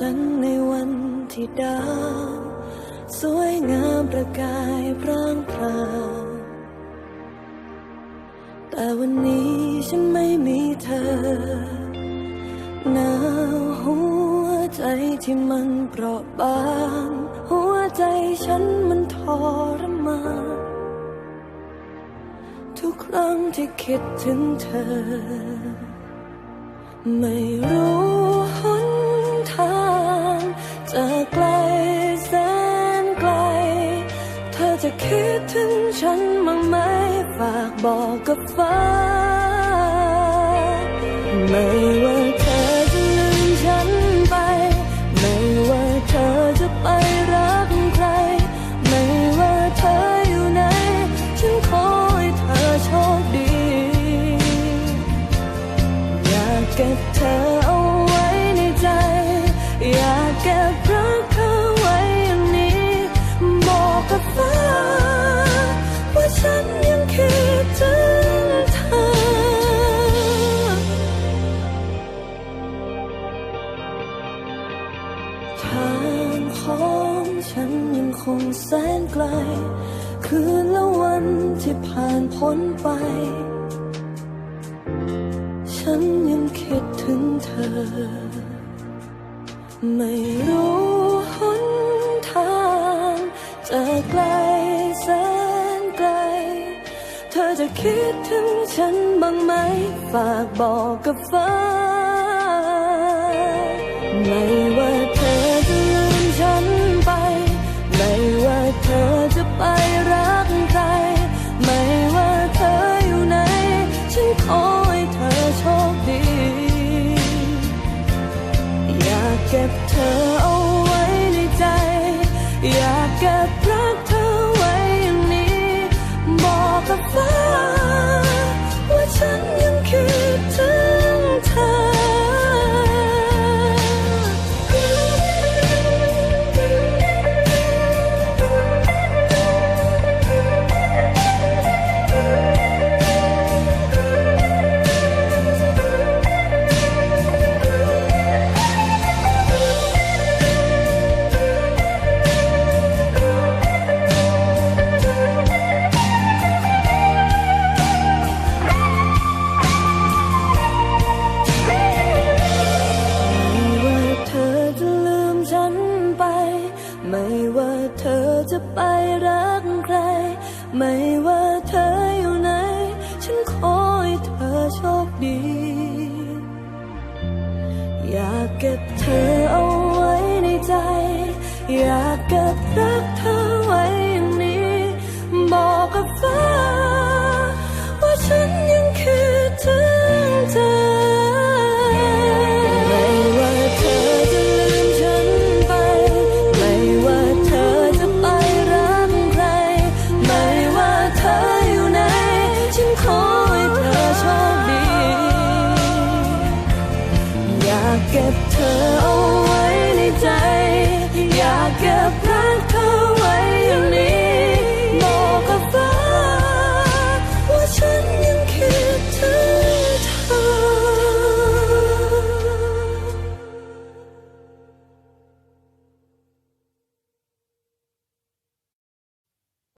จันที่ดาว สวยงามประกายพร่างพราวแต่วันนี้ฉันไม่มีเธอหนาวหัวใจที่มันเปราะบาง หัวใจฉันมันทรมานทุกครั้งที่คิดถึงเธอ ไม่รู้ อคิดถึงฉันบ้างไหมฝากบอกกับฟ้า ไม่ว่า ทางของฉันยังคงแสนไกล คืนและวันที่ผ่านพ้นไป ฉันยังคิดถึงเธอ ไม่รู้หนทางจะไกลแสนไกล เธอจะคิดถึงฉันบ้างไหม ฝากบอกกับฟ้า ไม่ว่า เก็บเธอเอา ไม่ว่าเธออยู่ไหน ฉันขอให้เธอโชคดี อยากเก็บเธอเอาไว้ในใจ อยากเก็บรักเธอ get her away any day. Yeah, I get.